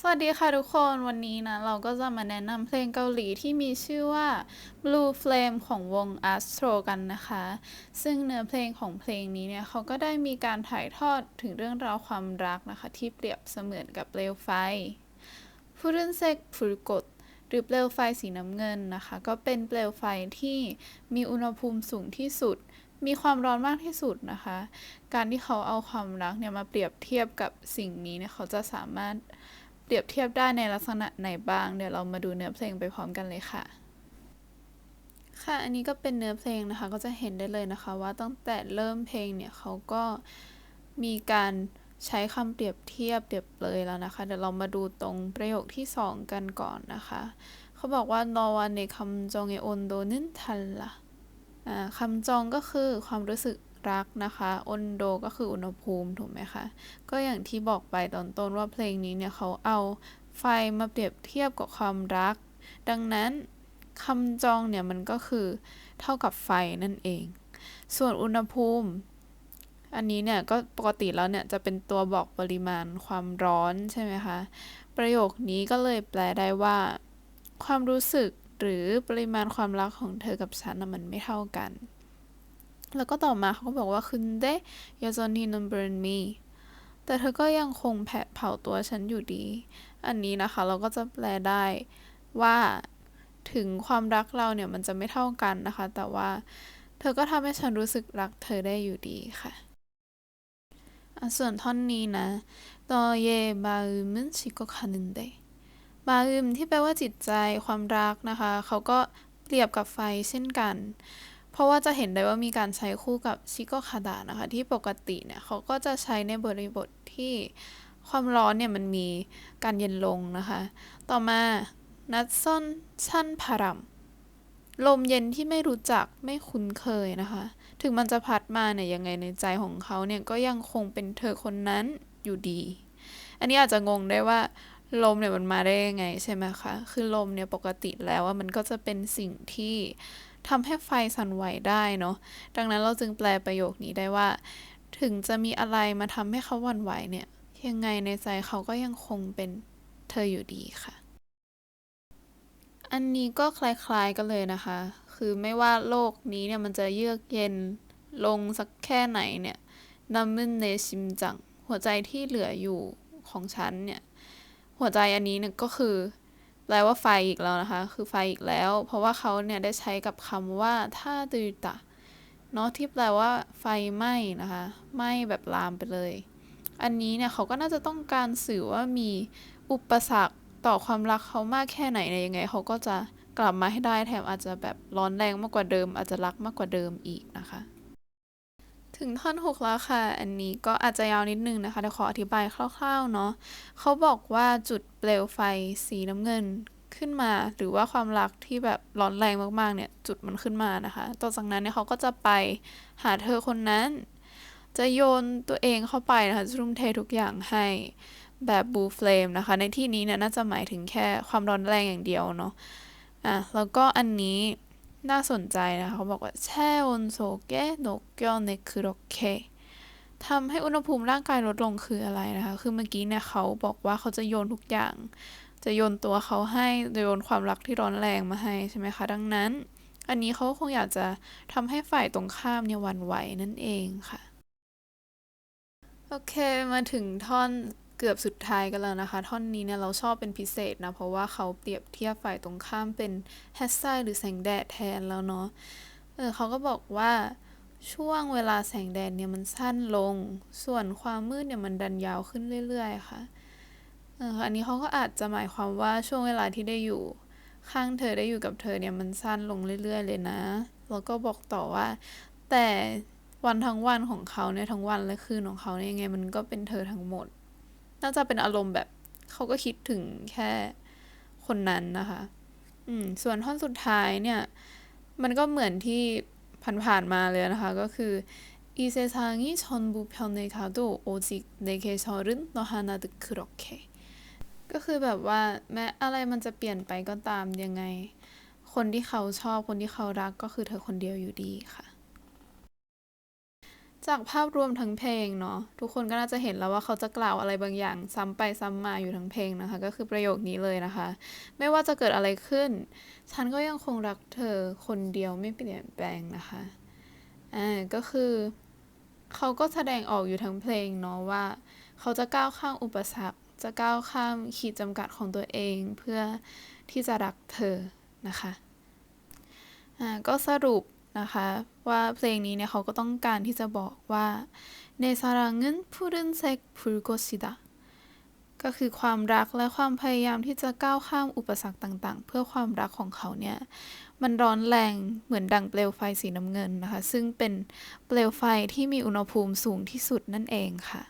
สวัสดีค่ะทุกคนวันนี้นะ เราก็จะมาแนะนำเพลงเกาหลีที่มีชื่อว่า Blue Flame ของวง Astro กันนะคะ ซึ่งเนื้อเพลงของเพลงนี้เนี่ยเขาก็ได้มีการถ่ายทอดถึงเรื่องราวความรักนะคะ ที่เปรียบเสมือนกับเปลวไฟฟูรุนเซกฟูรกตหรือเปลวไฟสีน้ำเงินนะคะ ก็เป็นเปลวไฟที่มีอุณหภูมิสูงที่สุด มีความร้อนมากที่สุดนะคะ การที่เขาเอาความรักเนี่ยมาเปรียบเทียบกับสิ่งนี้เนี่ยเขาจะสามารถเปรียบเทียบได้ในลักษณะไหนบ้าง เดี๋ยวเรามาดูเนื้อเพลงไปพร้อมกันเลยค่ะค่ะ อันนี้ก็เป็นเนื้อเพลงนะคะ ก็จะเห็นได้เลยนะคะ ว่าตั้งแต่เริ่มเพลงเนี่ยเขาก็มีการใช้คำเปรียบเทียบเปรียบเลยแล้วนะคะ เดี๋ยวเรามาดูตรงประโยคที่สองกันก่อนนะคะ เขาบอกว่า นอวันในคำจองเออนโดนึนทันละอ่า คำจองก็คือความรู้สึกรักนะคะอนโดก็คืออุณหภูมิถูกไหมคะ ก็อย่างที่บอกไปตอนต้นว่าเพลงนี้เนี่ยเขาเอาไฟมาเปรียบเทียบกับความรัก ดังนั้นคำจองเนี่ยมันก็คือเท่ากับไฟนั่นเอง ส่วนอุณหภูมิ อันนี้เนี่ยก็ปกติแล้วเนี่ยจะเป็นตัวบอกปริมาณความร้อนใช่ไหมคะ ประโยคนี้ก็เลยแปลได้ว่า ความรู้สึก หรือปริมาณความรักของเธอกับฉันนะมันไม่เท่ากัน แล้วก็ต่อมาเขาก็บอกว่าคุณเดยาจอนีน burn me แต่เธอก็ยังคงแผดเผาตัวฉันอยู่ดี อันนี้นะคะเราก็จะแปลได้ว่าถึงความรักเราเนี่ยมันจะไม่เท่ากันนะคะ แต่ว่าเธอก็ทำให้ฉันรู้สึกรักเธอได้อยู่ดีค่ะอะส่วนท่อนนี้นะตอเยมาอึมนชิโกคานึนเด มาอึมที่แปลว่าจิตใจความรักนะคะ เขาก็เปรียบกับไฟเช่นกัน เพราะว่าจะเห็นได้ว่ามีการใช้คู่กับชิโกคาดะนะคะ ที่ปกติเนี่ยเขาก็จะใช้ในบริบทที่ความร้อนเนี่ยมันมีการเย็นลงนะคะ ต่อมานัดซ่อนชั่นพารัมลมเย็นที่ไม่รู้จักไม่คุ้นเคยนะคะ ถึงมันจะพัดมาเนี่ยยังไงในใจของเขาเนี่ยก็ยังคงเป็นเธอคนนั้นอยู่ดี อันนี้อาจจะงงได้ว่า ลมเนี่ยมันมาได้ยังไงใช่ไหมคะ คือลมเนี่ยปกติแล้วว่ามันก็จะเป็นสิ่งที่ทำให้ไฟสั่นไหวได้เนาะ ดังนั้นเราจึงแปลประโยคนี้ได้ว่า ถึงจะมีอะไรมาทำให้เขาหวั่นไหวเนี่ย ยังไงในใจเขาก็ยังคงเป็นเธออยู่ดีค่ะ อันนี้ก็คล้ายๆกันเลยนะคะ คือไม่ว่าโลกนี้เนี่ยมันจะเยือกเย็นลงสักแค่ไหนเนี่ยนัมมึนเนชิมจัง หัวใจที่เหลืออยู่ของฉันเนี่ย หัวใจอันนี้เนี่ยก็คือแปลว่าไฟอีกแล้วนะคะ คือไฟอีกแล้ว เพราะว่าเขาเนี่ยได้ใช้กับคำว่าท่าตือตะเนาะที่แปลว่าไฟไหม้นะคะไหม้แบบลามไปเลย อันนี้เนี่ยเขาก็น่าจะต้องการสื่อว่ามีอุปสรรคต่อความรักเขามากแค่ไหนเนี่ยยังไงเขาก็จะกลับมาให้ได้แถมอาจจะแบบร้อนแรงมากกว่าเดิม อาจจะรักมากกว่าเดิมอีกนะคะ ถึงท่อนหกแล้วค่ะ อันนี้ก็อาจจะยาวนิดนึงนะคะเดี๋ยวขออธิบายคร่าวๆเนาะเขาบอกว่าจุดเปลวไฟสีน้ำเงินขึ้นมา หรือว่าความรักที่แบบร้อนแรงมากๆเนี่ย จุดมันขึ้นมานะคะ ต่อจากนั้นเนี่ยเขาก็จะไปหาเธอคนนั้น จะโยนตัวเองเข้าไปนะคะจะทุ่มเททุกอย่างให้แบบบูเฟลมนะคะ ในที่นี้เนี่ยน่าจะหมายถึงแค่ความร้อนแรงอย่างเดียวเนาะอะแล้วก็อันนี้ น่าสนใจนะคะเขาบอกว่าแช่อนโซเกะโนเกียวเนคุโรเคทำให้อุณหภูมิร่างกายลดลงคืออะไรนะคะ คือเมื่อกี้เนี่ยเขาบอกว่าเขาจะโยนทุกอย่าง จะโยนตัวเขาให้จะโยนความรักที่ร้อนแรงมาให้ใช่ไหมคะ ดังนั้น อันนี้เขาคงอยากจะทำให้ฝ่ายตรงข้ามเนี่ยหวั่นไหวนั่นเองค่ะ โอเค มาถึงท่อน เกือบสุดท้ายกันแล้วนะคะ ท่อนนี้เนี่ยเราชอบเป็นพิเศษนะ เพราะว่าเขาเปรียบเทียบฝ่ายตรงข้ามเป็นแฮชไซหรือแสงแดดแทนแล้วเนาะเออเขาก็บอกว่าช่วงเวลาแสงแดดเนี่ยมันสั้นลง ส่วนความมืดเนี่ยมันดันยาวขึ้นเรื่อย ๆ ค่ะเอออันนี้เขาก็อาจจะหมายความว่าช่วงเวลาที่ได้อยู่ข้างเธอได้อยู่กับเธอเนี่ยมันสั้นลงเรื่อย ๆ เลยนะ แล้วก็บอกต่อว่า แต่วันทั้งวันของเขาเนี่ยทั้งวันและคืนของเขาเนี่ยยังไงมันก็เป็นเธอทั้งหมด น่าจะเป็นอารมณ์แบบเขาก็คิดถึงแค่คนนั้นนะคะ อืม ส่วนท่อนสุดท้ายเนี่ย มันก็เหมือนที่ผ่านๆมาเลยนะคะ ก็คือ이세상이전부변해가도오직내게설은너하나듯그렇게ก็คือแบบว่าแม้อะไรมันจะเปลี่ยนไปก็ตามยังไง คนที่เขาชอบคนที่เขารักก็คือเธอคนเดียวอยู่ดีค่ะ จากภาพรวมทั้งเพลงเนาะทุกคนก็น่าจะเห็นแล้วว่าเขาจะกล่าวอะไรบางอย่าง ซ้ำไปซ้ำมาอยู่ทั้งเพลงนะคะ ก็คือประโยคนี้เลยนะคะ ไม่ว่าจะเกิดอะไรขึ้น ฉันก็ยังคงรักเธอคนเดียวไม่เปลี่ยนแปลงนะคะอ่าก็คือเขาก็แสดงออกอยู่ทั้งเพลงเนาะว่า เขาจะก้าวข้ามอุปสรรค จะก้าวข้ามขีดจำกัดของตัวเองเพื่อที่จะรักเธอนะคะอ่าก็สรุป นะคะ ว่าเพลงนี้เนี่ยเขาก็ต้องการที่จะบอกว่าเนซารังเงินพูรินเซกพูรโกชิดะก็คือความรักและความพยายามที่จะก้าวข้ามอุปสรรคต่างๆ เพื่อความรักของเขาเนี่ย มันร้อนแรงเหมือนดังเปลวไฟสีน้ำเงินนะคะ ซึ่งเป็นเปลวไฟที่มีอุณหภูมิสูงที่สุดนั่นเองค่ะ